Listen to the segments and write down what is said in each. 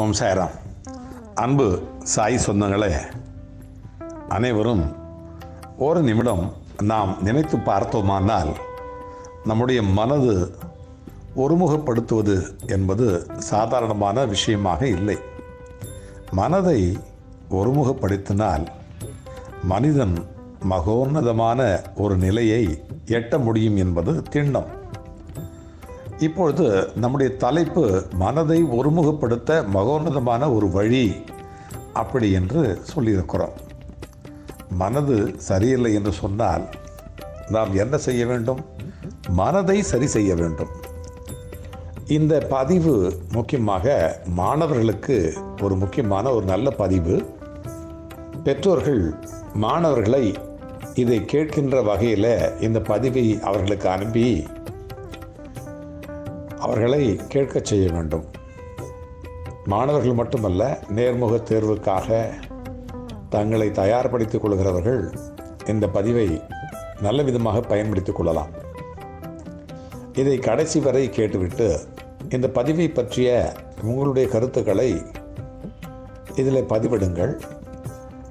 ஓம் சாய்ராம். அன்பு சாய் சொந்தங்களே அனைவரும் ஒரு நிமிடம் நாம் நினைத்து பார்த்தோமானால் நம்முடைய மனது ஒருமுகப்படுத்துவது என்பது சாதாரணமான விஷயமாக இல்லை. மனதை ஒருமுகப்படுத்தினால் மனிதன் மகோன்னதமான ஒரு நிலையை எட்ட முடியும் என்பது திண்ணம். இப்பொழுது நம்முடைய தலைப்பு மனதை ஒருமுகப்படுத்த மகோன்னதமான ஒரு வழி அப்படி என்று சொல்லியிருக்கிறோம். மனது சரியில்லை என்று சொன்னால் நாம் என்ன செய்ய வேண்டும்? மனதை சரி செய்ய வேண்டும். இந்த பதிவு முக்கியமாக மாணவர்களுக்கு ஒரு முக்கியமான ஒரு நல்ல பதிவு. பெற்றோர்கள் மாணவர்களை இதை கேட்கின்ற வகையில் இந்த பதிவை அவர்களுக்கு அனுப்பி அவர்களை கேட்கச் செய்ய வேண்டும். மாணவர்கள் மட்டுமல்ல நேர்முக தேர்வுக்காக தங்களை தயார்படுத்திக் கொள்கிறவர்கள் இந்த பதிவை நல்ல விதமாக பயன்படுத்திக் கொள்ளலாம். இதை கடைசி வரை கேட்டுவிட்டு இந்த பதிவை பற்றிய உங்களுடைய கருத்துக்களை இதில் பதிவிடுங்கள்.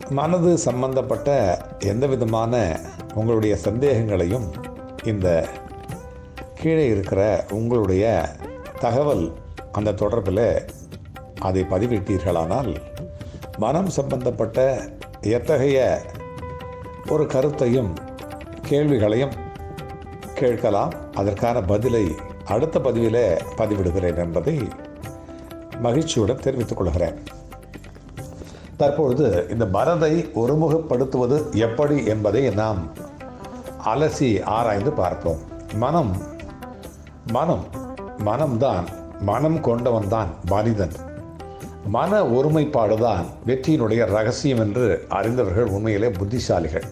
மனது சம்பந்தப்பட்ட எந்த விதமான உங்களுடைய சந்தேகங்களையும் இந்த கீழே இருக்கிற உங்களுடைய தகவல் அந்த தொடர்பில் அதை பதிவிட்டீர்களானால் மனம் சம்பந்தப்பட்ட எத்தகைய ஒரு கருத்தையும் கேள்விகளையும் கேட்கலாம். அதற்கான பதிலை அடுத்த பதிவில் பதிவிடுகிறேன் என்பதை மகிழ்ச்சியுடன் தெரிவித்துக் கொள்கிறேன். தற்பொழுது இந்த மனதை ஒருமுகப்படுத்துவது எப்படி என்பதை நாம் அலசி ஆராய்ந்து பார்ப்போம். மனம் மனம் மனம்தான் மனம் கொண்டவன் தான் மனிதன். மன ஒருமைப்பாடு தான் வெற்றியினுடைய ரகசியம் என்று அறிந்தவர்கள் உண்மையிலே புத்திசாலிகள்.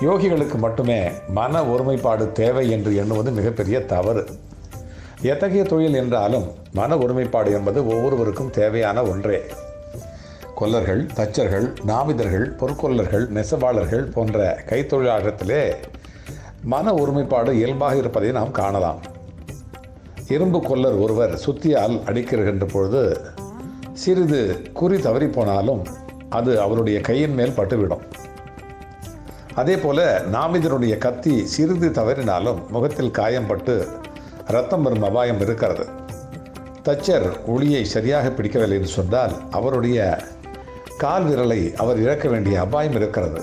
யோகிகளுக்கு மட்டுமே மன ஒருமைப்பாடு தேவை என்று எண்ணுவது மிகப்பெரிய தவறு. எத்தகைய தொழில் என்றாலும் மன ஒருமைப்பாடு என்பது ஒவ்வொருவருக்கும் தேவையான ஒன்றே. கொல்லர்கள் தச்சர்கள் நாவிதர்கள் பொற்கொல்லர்கள் நெசவாளர்கள் போன்ற கைத்தொழிலாளத்திலே மன ஒருமைப்பாடு இயல்பாக இருப்பதை நாம் காணலாம். இரும்பு கொல்லர் ஒருவர் சுத்தியால் அடிக்கிறகின்ற பொழுது சிறிது குறி தவறி போனாலும் அது அவருடைய கையின் மேல் பட்டுவிடும். அதே போல நாமிதனுடைய கத்தி சிறிது தவறினாலும் முகத்தில் காயம்பட்டு ரத்தம் வரும் அபாயம் இருக்கிறது. தச்சர் ஒளியை சரியாக பிடிக்கவில்லை என்று சொன்னால் அவருடைய கால் விரலை அவர் இழக்க வேண்டிய அபாயம் இருக்கிறது.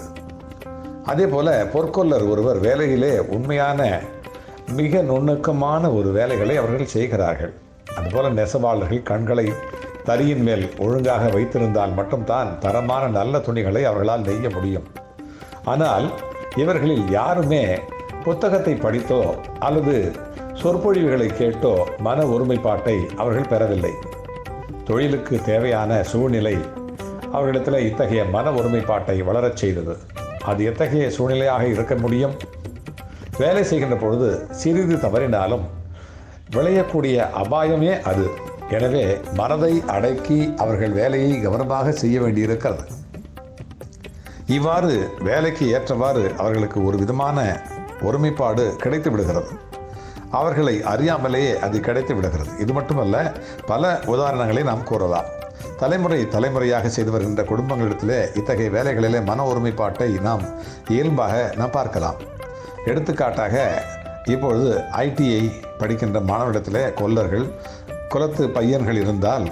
அதே போல் பொற்கொல்லர் ஒருவர் வேலையிலே உண்மையான மிக நுணுக்கமான ஒரு வேலைகளை அவர்கள் செய்கிறார்கள். அதுபோல நெசவாளர்கள் கண்களை தறியின் மேல் ஒழுங்காக வைத்திருந்தால் மட்டும்தான் தரமான நல்ல துணிகளை அவர்களால் நெய்ய முடியும். ஆனால் இவர்களில் யாருமே புத்தகத்தை படித்தோ அல்லது சொற்பொழிவுகளை கேட்டோ மன ஒருமைப்பாட்டை அவர்கள் பெறவில்லை. தொழிலுக்கு தேவையான சூழ்நிலை அவர்களிடத்தில் இத்தகைய மன ஒருமைப்பாட்டை வளரச் செய்தது. அது எத்தகைய சூழ்நிலையாக இருக்க முடியும்? வேலை செய்கின்ற பொழுது சிறிது தவறினாலும் விளையக்கூடிய அபாயமே அது. எனவே மனதை அடக்கி அவர்கள் வேலையை கவனமாக செய்ய வேண்டியிருக்கிறது. இவ்வாறு வேலைக்கு ஏற்றவாறு அவர்களுக்கு ஒரு விதமான ஒருமைப்பாடு கிடைத்து விடுகிறது. அவர்களை அறியாமலேயே அது கிடைத்து விடுகிறது. இது மட்டுமல்ல பல உதாரணங்களை நாம் கூறலாம். தலைமுறை தலைமுறையாக செய்து வருகின்ற குடும்பங்களிடத்திலே இத்தகைய வேலைகளிலே மன ஒருமைப்பாட்டை நாம் இயல்பாக நாம் பார்க்கலாம். எடுத்துக்காட்டாக இப்பொழுது ஐடிஐ படிக்கின்ற மாணவரிடத்திலே கொல்லர்கள் குலத்து பையன்கள் இருந்தால்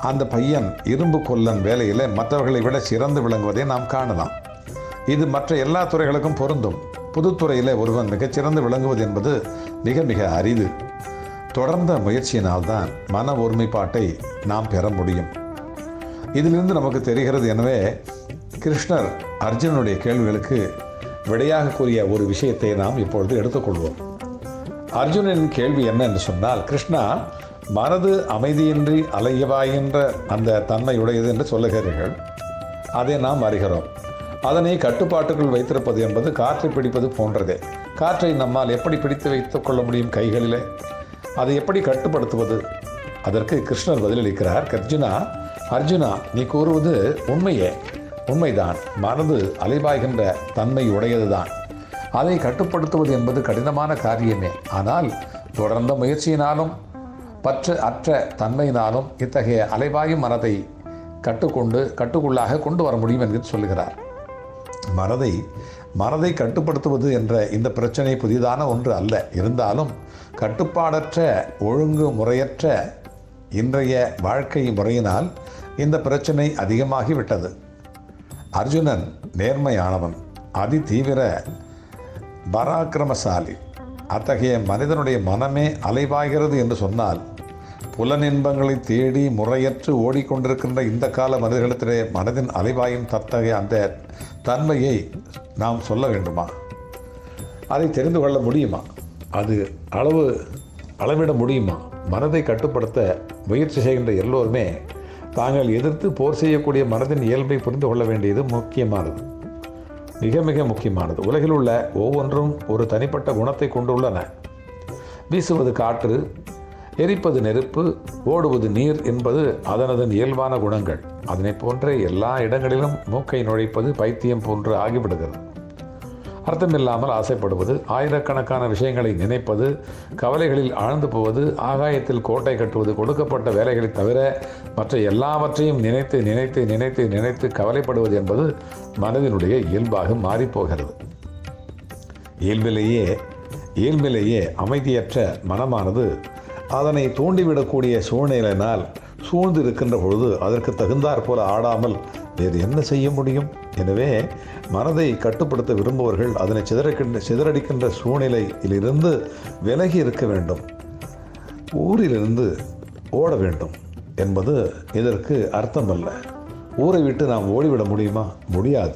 அந்த பையன் இரும்பு கொல்லன் வேலையில் மற்றவர்களை விட சிறந்து விளங்குவதை நாம் காணலாம். இது மற்ற எல்லா துறைகளுக்கும் பொருந்தும். புதுத்துறையில் ஒருவன் மிகச்சிறந்து விளங்குவது என்பது மிக மிக அரிது. தொடர்ந்த முயற்சியினால்தான் மன ஒருமைப்பாட்டை நாம் பெற முடியும். இதிலிருந்து நமக்கு தெரிகிறது எனவே கிருஷ்ணர் அர்ஜுனனுடைய கேள்விகளுக்கு விடையாக கூறிய ஒரு விஷயத்தை நாம் இப்பொழுது எடுத்துக்கொள்வோம். அர்ஜுனனின் கேள்வி என்ன என்று சொன்னால் கிருஷ்ணா மனது அமைதியின்றி அலையவாயின்ற அந்த தன்மையுடையது என்று சொல்லுகிறீர்கள். அதை நாம் அறிகிறோம். அதனை கட்டுப்பாட்டுக்குள் வைத்திருப்பது என்பது காற்றை பிடிப்பது போன்றதே. காற்றை நம்மால் எப்படி பிடித்து வைத்துக் கொள்ள முடியும் கைகளிலே? அதை எப்படி கட்டுப்படுத்துவது? அதற்கு கிருஷ்ணர் பதிலளிக்கிறார் கர்ஜுனா அர்ஜுனா நீ கூறுவது உண்மையே. உண்மைதான். மனது அலைபாய்கின்ற தன்மை உடையதுதான். அதை கட்டுப்படுத்துவது என்பது கடினமான காரியமே. ஆனால் தொடர்ந்த முயற்சியினாலும் பற்று அற்ற தன்மையினாலும் இத்தகைய அலைவாயும் மனதை கட்டுக்கொண்டு கட்டுக்குள்ளாக கொண்டு வர முடியும் என்று சொல்லுகிறார். மனதை மனதை கட்டுப்படுத்துவது என்ற இந்த பிரச்சனை புதிதான ஒன்று அல்ல. இருந்தாலும் கட்டுப்பாடற்ற ஒழுங்கு முறையற்ற இன்றைய வாழ்க்கை முறையினால் இந்த பிரச்சனை அதிகமாகிவிட்டது. அர்ஜுனன் நேர்மையானவன் அதி தீவிர பராக்கிரமசாலி. அத்தகைய மனிதனுடைய மனமே அலைவாகிறது என்று சொன்னால் புலனின்பங்களை தேடி முறையற்று ஓடிக்கொண்டிருக்கின்ற இந்த கால மனிதர்களிடத்திலே மனதின் அலைவாயும் தத்தகைய அந்த தன்மையை நாம் சொல்ல வேண்டுமா? அதை தெரிந்து கொள்ள முடியுமா? அது அளவு அளவிட முடியுமா? மனதை கட்டுப்படுத்த முயற்சி செய்கின்ற எல்லோருமே தாங்கள் எதிர்த்து போர் செய்யக்கூடிய மனதின் இயல்பை புரிந்து கொள்ள வேண்டியது முக்கியமானது. மிக மிக முக்கியமானது. உலகில் உள்ள ஒவ்வொன்றும் ஒரு தனிப்பட்ட குணத்தை கொண்டுள்ளன. வீசுவது காற்று எரிப்பது நெருப்பு ஓடுவது நீர் என்பது அதனதன் இயல்பான குணங்கள். அதனை போன்றே எல்லா இடங்களிலும் மூக்கை நுழைப்பது பைத்தியம் போன்று ஆகிவிடுகிறது. அர்த்தமில்லாமல் ஆசைப்படுவது ஆயிரக்கணக்கான விஷயங்களை நினைப்பது கவலைகளில் ஆழ்ந்து போவது ஆகாயத்தில் கோட்டை கட்டுவது கொடுக்கப்பட்ட வேலைகளை தவிர மற்ற எல்லாவற்றையும் நினைத்து நினைத்து நினைத்து நினைத்து கவலைப்படுவது என்பது மனதினுடைய இயல்பாக மாறிப்போகிறது. இயல்பிலேயே இயல்பிலேயே அமைதியற்ற மனமானது அதனை தூண்டிவிடக்கூடிய சூழ்நிலையினால் சூழ்ந்து இருக்கின்ற பொழுது அதற்கு தகுந்தாற் போல ஆடாமல் வேறு என்ன செய்ய முடியும்? எனவே மனதை கட்டுப்படுத்த விரும்புவர்கள் அதனை சிதறக்கின்ற சிதறடிக்கின்ற சூழ்நிலையிலிருந்து விலகி இருக்க வேண்டும். ஊரிலிருந்து ஓட வேண்டும் என்பது இதற்கு அர்த்தமல்ல. ஊரை விட்டு நாம் ஓடிவிட முடியுமா? முடியாது.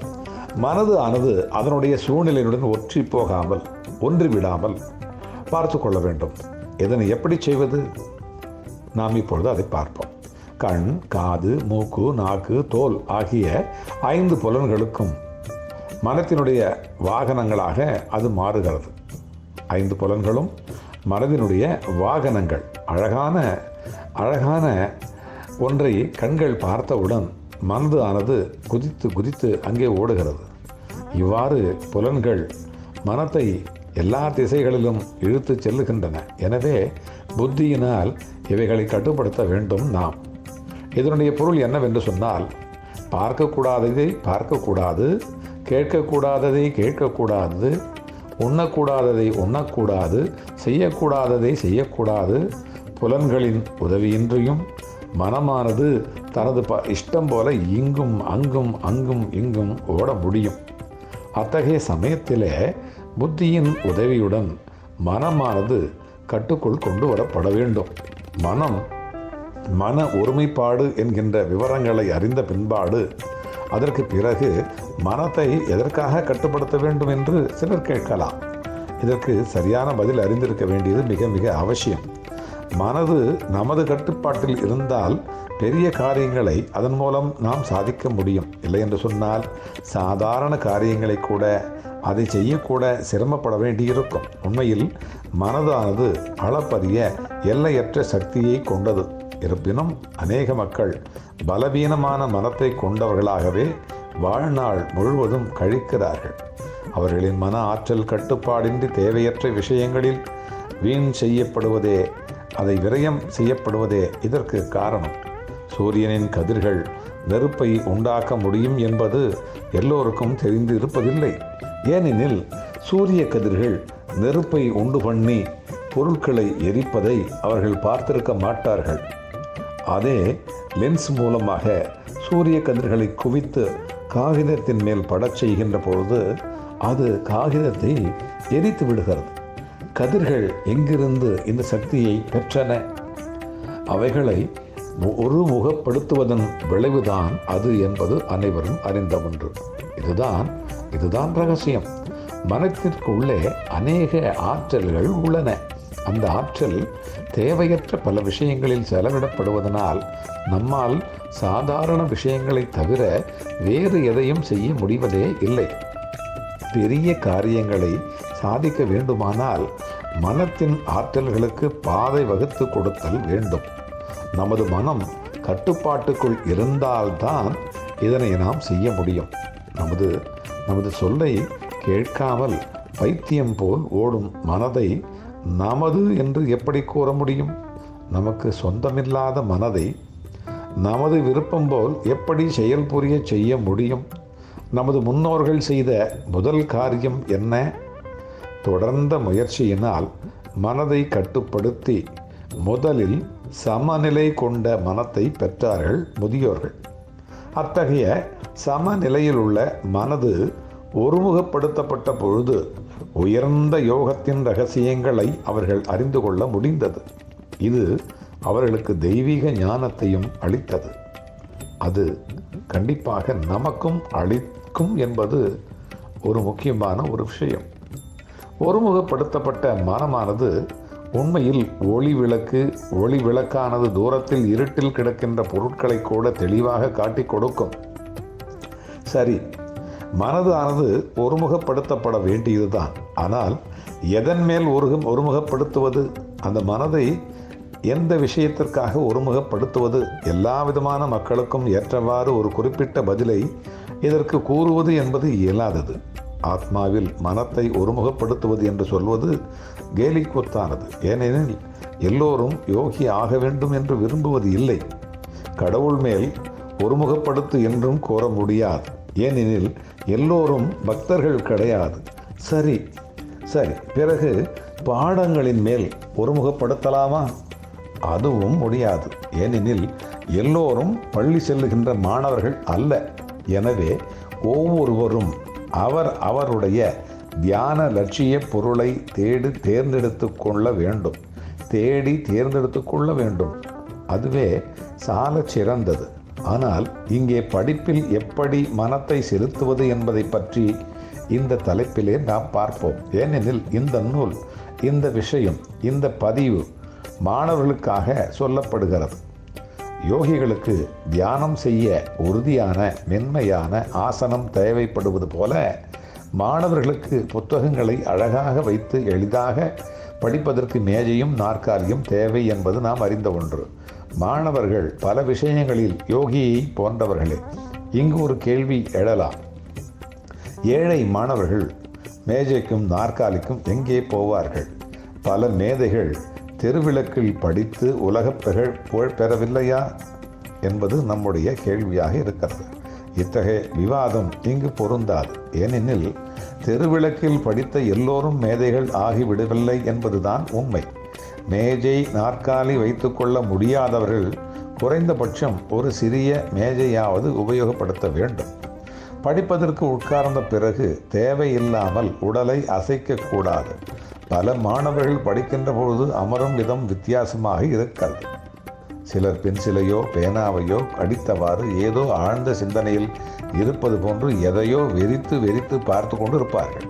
மனது ஆனது அதனுடைய சூழ்நிலையுடன் ஒற்றி போகாமல் ஒன்றி விடாமல் பார்த்து கொள்ள வேண்டும். இதனை எப்படி செய்வது? நாம் இப்பொழுது அதை பார்ப்போம். கண் காது மூக்கு நாக்கு தோல் ஆகிய ஐந்து புலன்களுக்கும் மனத்தினுடைய வாகனங்களாக அது மாறுகிறது. ஐந்து புலன்களும் மனதினுடைய வாகனங்கள். அழகான அழகான ஒன்றை கண்கள் பார்த்தவுடன் மனது ஆனது குதித்து குதித்து அங்கே ஓடுகிறது. இவ்வாறு புலன்கள் மனத்தை எல்லா திசைகளிலும் இழுத்து செல்லுகின்றன. எனவே புத்தியினால் இவைகளை கட்டுப்படுத்த வேண்டும் நாம். இதனுடைய பொருள் என்னவென்று சொன்னால் பார்க்கக்கூடாததை பார்க்கக்கூடாது கேட்கக்கூடாததை கேட்கக்கூடாது உண்ணக்கூடாததை உண்ணக்கூடாது செய்யக்கூடாததை செய்யக்கூடாது புலன்களின் உதவியின்றியும் மனமானது தனது ப இஷ்டம் போல இங்கும் அங்கும் அங்கும் இங்கும் ஓட முடியும். அத்தகைய சமயத்திலே புத்தியின் உதவியுடன் மனமானது கட்டுக்குள் கொண்டு வரப்பட வேண்டும். மனம் மன ஒருமைப்பாடு என்கின்ற விவரங்களை அறிந்த பின்பாடு அதற்கு பிறகு மனத்தை எதற்காக கட்டுப்படுத்த வேண்டும் என்று சிலர் கேட்கலாம். இதற்கு சரியான பதில் அறிந்திருக்க வேண்டியது மிக மிக அவசியம். மனது நமது கட்டுப்பாட்டில் இருந்தால் பெரிய காரியங்களை அதன் மூலம் நாம் சாதிக்க முடியும். இல்லை என்று சொன்னால் சாதாரண காரியங்களை கூட அதை செய்யக்கூட சிரமப்பட வேண்டியிருக்கும். உண்மையில் மனதானது அளப்பரிய எல்லையற்ற சக்தியை கொண்டது. இருப்பினும் அநேக மக்கள் பலவீனமான மனத்தை கொண்டவர்களாகவே வாழ்நாள் முழுவதும் கழிக்கிறார்கள். அவர்களின் மன ஆற்றல் கட்டுப்பாடின்றி தேவையற்ற விஷயங்களில் வீண் செய்யப்படுவதே அதை விரயம் செய்யப்படுவதே இதற்கு காரணம். சூரியனின் கதிர்கள் நெருப்பை உண்டாக்க முடியும் என்பது எல்லோருக்கும் தெரிந்து இருப்பதில்லை ஏனெனில் சூரிய கதிர்கள் நெருப்பை உண்டு பண்ணி பொருட்களை எரிப்பதை அவர்கள் பார்த்திருக்க மாட்டார்கள். அதே லென்ஸ் மூலமாக சூரிய கதிர்களை குவித்து காகிதத்தின் மேல் படச் செய்கின்ற பொழுது அது காகிதத்தை எரித்து விடுகிறது. கதிர்கள் எங்கிருந்து இந்த சக்தியை பெற்றன? அவைகளை ஒருமுகப்படுத்துவதன் விளைவுதான் அது என்பது அனைவரும் அறிந்த ஒன்று. இதுதான் இதுதான் ரகசியம். மனத்திற்குள்ளே அநேக ஆற்றல்கள் உள்ளன. அந்த ஆற்றல் தேவையற்ற பல விஷயங்களில் செலவிடப்படுவதனால் நம்மால் சாதாரண விஷயங்களை தவிர வேறு எதையும் செய்ய முடிவதே இல்லை. பெரிய காரியங்களை சாதிக்க வேண்டுமானால் மனத்தின் ஆற்றல்களுக்கு பாதை வகுத்து கொடுத்தல் வேண்டும். நமது மனம் கட்டுப்பாட்டுக்குள் இருந்தால்தான் இதனை நாம் செய்ய முடியும். நமது நமது சொல்லை கேட்காமல் பைத்தியம் போல் ஓடும் மனதை நமது என்று எப்படி கூற முடியும்? நமக்கு சொந்தமில்லாத மனதை நமது விருப்பம் போல் எப்படி செயல் புரிய செய்ய முடியும்? நமது முன்னோர்கள் செய்த முதல் காரியம் என்ன? தொடர்ந்த முயற்சியினால் மனதை கட்டுப்படுத்தி முதலில் சமநிலை கொண்ட மனத்தை பெற்றார்கள் முதியோர்கள். அத்தகைய சமநிலையில் உள்ள மனது ஒருமுகப்படுத்தப்பட்ட பொழுது உயர்ந்த யோகத்தின் ரகசியங்களை அவர்கள் அறிந்து கொள்ள முடிந்தது. இது அவர்களுக்கு தெய்வீக ஞானத்தையும் அளித்தது. அது கண்டிப்பாக நமக்கும் அளிக்கும் என்பது ஒரு முக்கியமான ஒரு விஷயம். ஒருமுகப்படுத்தப்பட்ட மனமானது உண்மையில் ஒளி விளக்கு ஒளி விளக்கானது தூரத்தில் இருட்டில் கிடக்கின்ற பொருட்களை கூட தெளிவாக காட்டிக் கொடுக்கும். சரி மனதானது ஒருமுகப்படுத்தப்பட வேண்டியதுதான். ஆனால் எதன் மேல் ஒரு ஒருமுகப்படுத்துவது? அந்த மனதை எந்த விஷயத்திற்காக ஒருமுகப்படுத்துவது? எல்லா விதமான மக்களுக்கும் ஏற்றவாறு ஒரு குறிப்பிட்ட பதிலை இதற்கு கூறுவது என்பது இயலாதது. ஆத்மாவில் மனத்தை ஒருமுகப்படுத்துவது என்று சொல்வது கேலிக்குத்தானது. ஏனெனில் எல்லோரும் யோகி ஆக வேண்டும் என்று விரும்புவது இல்லை. கடவுள் மேல் ஒருமுகப்படுத்து என்றும் கோர முடியாது. ஏனெனில் எல்லோரும் பக்தர்கள் கிடையாது. சரி சரி பிறகு பாடங்களின் மேல் ஒருமுகப்படுத்தலாமா? அதுவும் முடியாது. ஏனெனில் எல்லோரும் பள்ளி செல்லுகின்ற மாணவர்கள் அல்ல. எனவே ஒவ்வொருவரும் அவர் அவருடைய தியான லட்சிய பொருளை தேடி தேர்ந்தெடுத்து கொள்ள வேண்டும். தேடி தேர்ந்தெடுத்து கொள்ள வேண்டும். அதுவே சால சிறந்தது ஆனால் இங்கே படிப்பில் எப்படி மனத்தை செலுத்துவது என்பதை பற்றி இந்த தலைப்பிலே நாம் பார்ப்போம். ஏனெனில் இந்த நூல் இந்த விஷயம் இந்த பதிவு மாணவர்களுக்காக சொல்லப்படுகிறது. யோகிகளுக்கு தியானம் செய்ய உறுதியான மென்மையான ஆசனம் தேவைப்படுவது போல மாணவர்களுக்கு புத்தகங்களை அழகாக வைத்து எளிதாக படிப்பதற்கு மேஜையும் நாற்காலியும் தேவை என்பது நாம் அறிந்த ஒன்று. மாணவர்கள் பல விஷயங்களில் யோகியை போன்றவர்களே. இங்கு ஒரு கேள்வி எழலாம். ஏழை மாணவர்கள் மேஜைக்கும் நாற்காலிக்கும் எங்கே போவார்கள்? பல மேதைகள் தெருவிளக்கில் படித்து உலகப் புகழ் புகழ் பெறவில்லையா? என்பது நம்முடைய கேள்வியாக இருக்கிறது. இத்தகைய விவாதம் இங்கு பொருந்தாது. ஏனெனில் தெருவிளக்கில் படித்த எல்லோரும் மேதைகள் ஆகிவிடவில்லை என்பதுதான் உண்மை. மேஜை நாற்காலி வைத்துக்கொள்ள முடியாதவர்கள் குறைந்தபட்சம் ஒரு சிறிய மேஜையாவது உபயோகப்படுத்த வேண்டும். படிப்பதற்கு உட்கார்ந்த பிறகு தேவையில்லாமல் உடலை அசைக்கக்கூடாது பல மாணவர்கள் படிக்கின்ற பொழுது அமரும் விதம் வித்தியாசமாக இருக்கிறது. சிலர் பென்சிலையோ பேனாவையோ அடித்தவாறு ஏதோ ஆழ்ந்த சிந்தனையில் இருப்பது போன்று எதையோ வெறித்து வெறித்து பார்த்து கொண்டு இருப்பார்கள்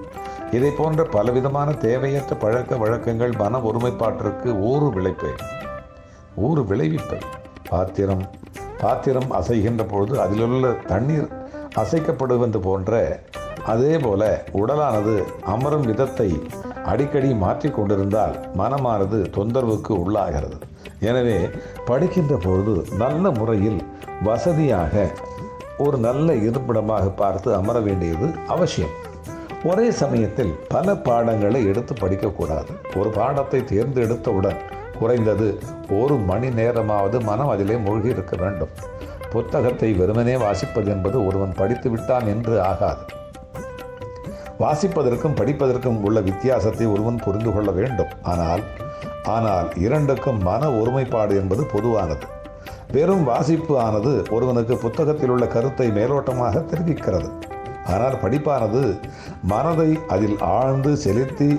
இதை போன்ற பலவிதமான தேவையற்ற பழக்க வழக்கங்கள் மன ஒருமைப்பாட்டிற்கு ஊறு விளைப்பை. ஊறு விளைவிப்பை. பாத்திரம் பாத்திரம் அசைகின்ற பொழுது அதிலுள்ள தண்ணீர் அசைக்கப்படுவது போன்ற அதே போல உடலானது அமரும் விதத்தை அடிக்கடி மாற்றிக்கொண்டிருந்தால் மனமானது தொந்தரவுக்கு உள்ளாகிறது. எனவே படிக்கின்ற பொழுது நல்ல முறையில் வசதியாக ஒரு நல்ல இருப்பிடமாக பார்த்து அமர வேண்டியது அவசியம். ஒரே சமயத்தில் பல பாடங்களை எடுத்து படிக்கக்கூடாது. ஒரு பாடத்தை தேர்ந்தெடுத்தவுடன் குறைந்தது ஒரு மணி நேரமாவது மனம் அதிலே மூழ்கி இருக்க வேண்டும். புத்தகத்தை வெறுமனே வாசிப்பது என்பது ஒருவன் படித்து விட்டான் என்று ஆகாது. வாசிப்பதற்கும் படிப்பதற்கும் உள்ள வித்தியாசத்தை ஒருவன் புரிந்து கொள்ள வேண்டும். ஆனால் ஆனால் இரண்டுக்கும் மன ஒருமைப்பாடு என்பது பொதுவானது. வெறும் வாசிப்பு ஆனது ஒருவனுக்கு புத்தகத்தில் உள்ள கருத்தை மேலோட்டமாக தெரிவிக்கிறது. ஆனால் படிப்பானது மனதை அதில் ஆழ்ந்து செலுத்தி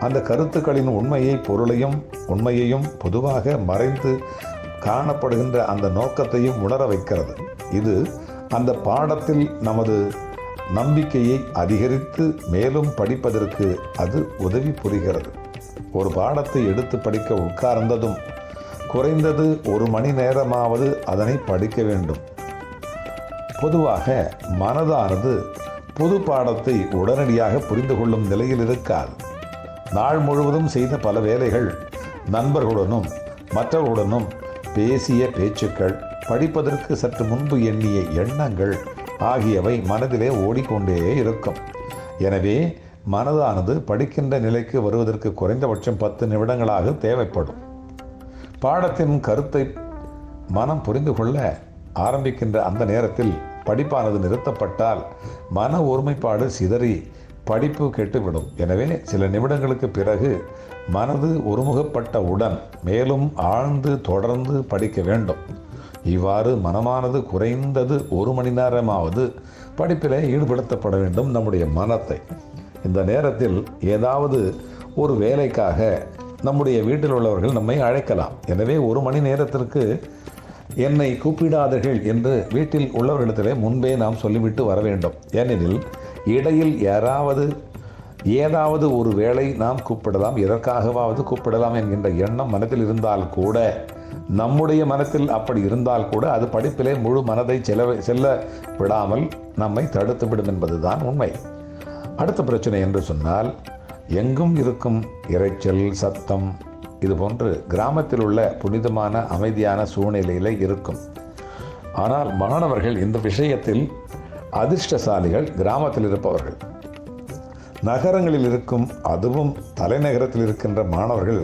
அந்த கருத்துக்களின் உண்மையை பொருளையும் உண்மையையும் பொதுவாக மறைந்து காணப்படுகின்ற அந்த நோக்கத்தையும் உணர வைக்கிறது. இது அந்த பாடத்தில் நமது நம்பிக்கையை அதிகரித்து மேலும் படிப்பதற்கு அது உதவி புரிகிறது. ஒரு பாடத்தை எடுத்து படிக்க உட்கார்ந்ததும் குறைந்தது ஒரு மணி நேரமாவது அதனை படிக்க வேண்டும். பொதுவாக மனதானது புது பாடத்தை உடனடியாக புரிந்து கொள்ளும் நிலையில் இருக்காது நாள் முழுவதும் செய்த பல வேலைகள் நண்பர்களுடனும் மற்றவர்களுடனும் பேசிய பேச்சுக்கள் படிப்பதற்கு சற்று முன்பு எண்ணிய எண்ணங்கள் ஆகியவை மனதிலே ஓடிக்கொண்டே இருக்கும். எனவே மனதானது படிக்கின்ற நிலைக்கு வருவதற்கு குறைந்தபட்சம் பத்து நிமிடங்களாக தேவைப்படும். பாடத்தின் கருத்தை மனம் புரிந்து கொள்ள ஆரம்பிக்கின்ற அந்த நேரத்தில் படிப்பானது நிறுத்தப்பட்டால் மன ஒருமைப்பாடு சிதறி படிப்பு கெட்டுவிடும். எனவே சில நிமிடங்களுக்கு பிறகு மனது ஒருமுகப்பட்ட உடன் மேலும் ஆழ்ந்து தொடர்ந்து படிக்க வேண்டும். இவ்வாறு மனமானது குறைந்தது ஒரு மணி நேரமாவது படிப்பிலே ஈடுபடுத்தப்பட வேண்டும் நம்முடைய மனத்தை. இந்த நேரத்தில் ஏதாவது ஒரு வேலைக்காக நம்முடைய வீட்டில் உள்ளவர்கள் நம்மை அழைக்கலாம். எனவே ஒரு மணி நேரத்திற்கு என்னை கூப்பிடாதீர்கள் என்று வீட்டில் உள்ளவர்களிடத்திலே முன்பே நாம் சொல்லிவிட்டு வர வேண்டும். ஏனெனில் இடையில் யாராவது ஏதாவது ஒரு வேளை நாம் கூப்பிடலாம் எதற்காகவாவது கூப்பிடலாம் என்கின்ற எண்ணம் மனத்தில் இருந்தால் கூட நம்முடைய மனத்தில் அப்படி இருந்தால் கூட அது படிப்பிலே முழு மனதை செலவு செல்ல விடாமல் நம்மை தடுத்துவிடும் என்பதுதான் உண்மை. அடுத்த பிரச்சனை என்று சொன்னால் எங்கும் இருக்கும் இரைச்சல் சத்தம் இது போன்று கிராமத்தில் உள்ள புனிதமான அமைதியான சூழ்நிலையில் இருக்கும். ஆனால் மாணவர்கள் இந்த விஷயத்தில் அதிர்ஷ்டசாலிகள் கிராமத்தில் இருப்பவர்கள். நகரங்களில் இருக்கும் அதுவும் தலைநகரத்தில் இருக்கின்ற மாணவர்கள்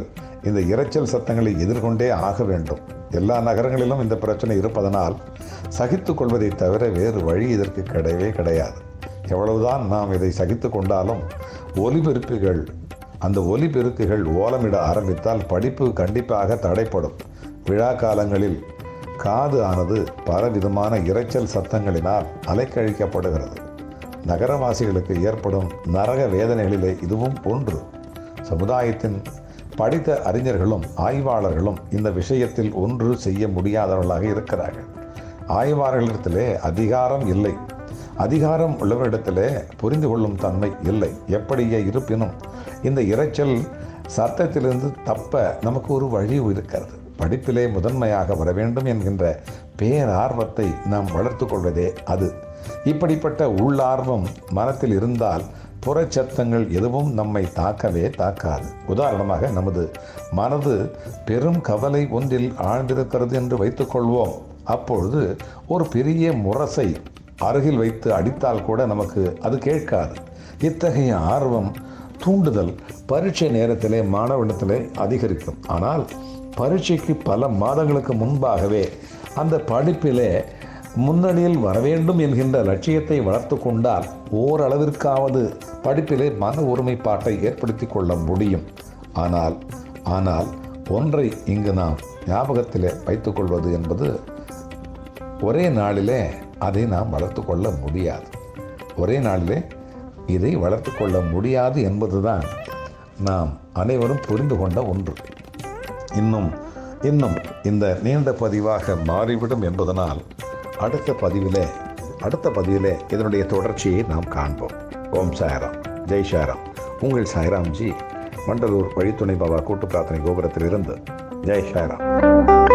இந்த இரைச்சல் சத்தங்களை எதிர்கொண்டே ஆக வேண்டும். எல்லா நகரங்களிலும் இந்த பிரச்சனை இருப்பதனால் சகித்து கொள்வதை தவிர வேறு வழி இதற்கு கிடையவே கிடையாது. எவ்வளவுதான் நாம் இதை சகித்து கொண்டாலும் ஒலிபெருப்புகள் அந்த ஒலிபெருக்குகள் ஓலமிட ஆரம்பித்தால் படிப்பு கண்டிப்பாக தடைப்படும். விழா காலங்களில் காது ஆனது பலவிதமான இரைச்சல் சத்தங்களினால் அலைக்கழிக்கப்படுகிறது. நகரவாசிகளுக்கு ஏற்படும் நரக வேதனைகளிலே இதுவும் ஒன்று. சமுதாயத்தின் படித்த அறிஞர்களும் ஆய்வாளர்களும் இந்த விஷயத்தில் ஒன்று செய்ய முடியாதவர்களாக இருக்கிறார்கள். ஆய்வாளர்களிடத்திலே அதிகாரம் இல்லை. அதிகாரம் உள்ளவரிடத்திலே புரிந்து கொள்ளும் தன்மை இல்லை. எப்படியே இருப்பினும் இந்த இரைச்சல் சத்தத்திலிருந்து தப்ப நமக்கு ஒரு வழி இருக்கிறது. படிப்பிலே முதன்மையாக வர வேண்டும் என்கின்ற பேரார்வத்தை நாம் வளர்த்து கொள்வதே அது. இப்படிப்பட்ட உள்ளார்வம் மனத்தில் இருந்தால் புறச்சத்தங்கள் எதுவும் நம்மை தாக்கவே தாக்காது. உதாரணமாக நமது மனது பெரும் கவலை ஒன்றில் ஆழ்ந்திருக்கிறது என்று வைத்துக்கொள்வோம் அப்பொழுது ஒரு பெரிய முரசை அருகில் வைத்து அடித்தால் கூட நமக்கு அது கேட்காது. இத்தகைய ஆர்வம் தூண்டுதல் பரீட்சை நேரத்திலே மாணவனிடத்திலே அதிகரிக்கும். ஆனால் பரீட்சைக்கு பல மாதங்களுக்கு முன்பாகவே அந்த படிப்பிலே முன்னணியில் வரவேண்டும் என்கின்ற லட்சியத்தை வளர்த்து கொண்டால் ஓரளவிற்காவது படிப்பிலே மன ஒருமைப்பாட்டை ஏற்படுத்தி கொள்ள முடியும். ஆனால் ஆனால் ஒன்றை இங்கு நாம் ஞாபகத்திலே வைத்துக்கொள்வது என்பது ஒரே நாளிலே அதை நாம் வளர்த்து கொள்ள முடியாது. ஒரே நாளிலே இதை வளர்த்து கொள்ள முடியாது என்பதுதான் நாம் அனைவரும் புரிந்து கொண்ட ஒன்று. இன்னும் இன்னும் இந்த நீண்ட பதிவாக மாறிவிடும் என்பதனால் அடுத்த பதிவிலே அடுத்த பதிவிலே இதனுடைய தொடர்ச்சியை நாம் காண்போம். ஓம் சாயராம். ஜெய் சாயராம். உங்கள் சாய்ராம்ஜி மண்டலூர் வழித்துணை பாபா கூட்டு பிரார்த்தனை கோபுரத்திலிருந்து. ஜெய் சாய்ராம்.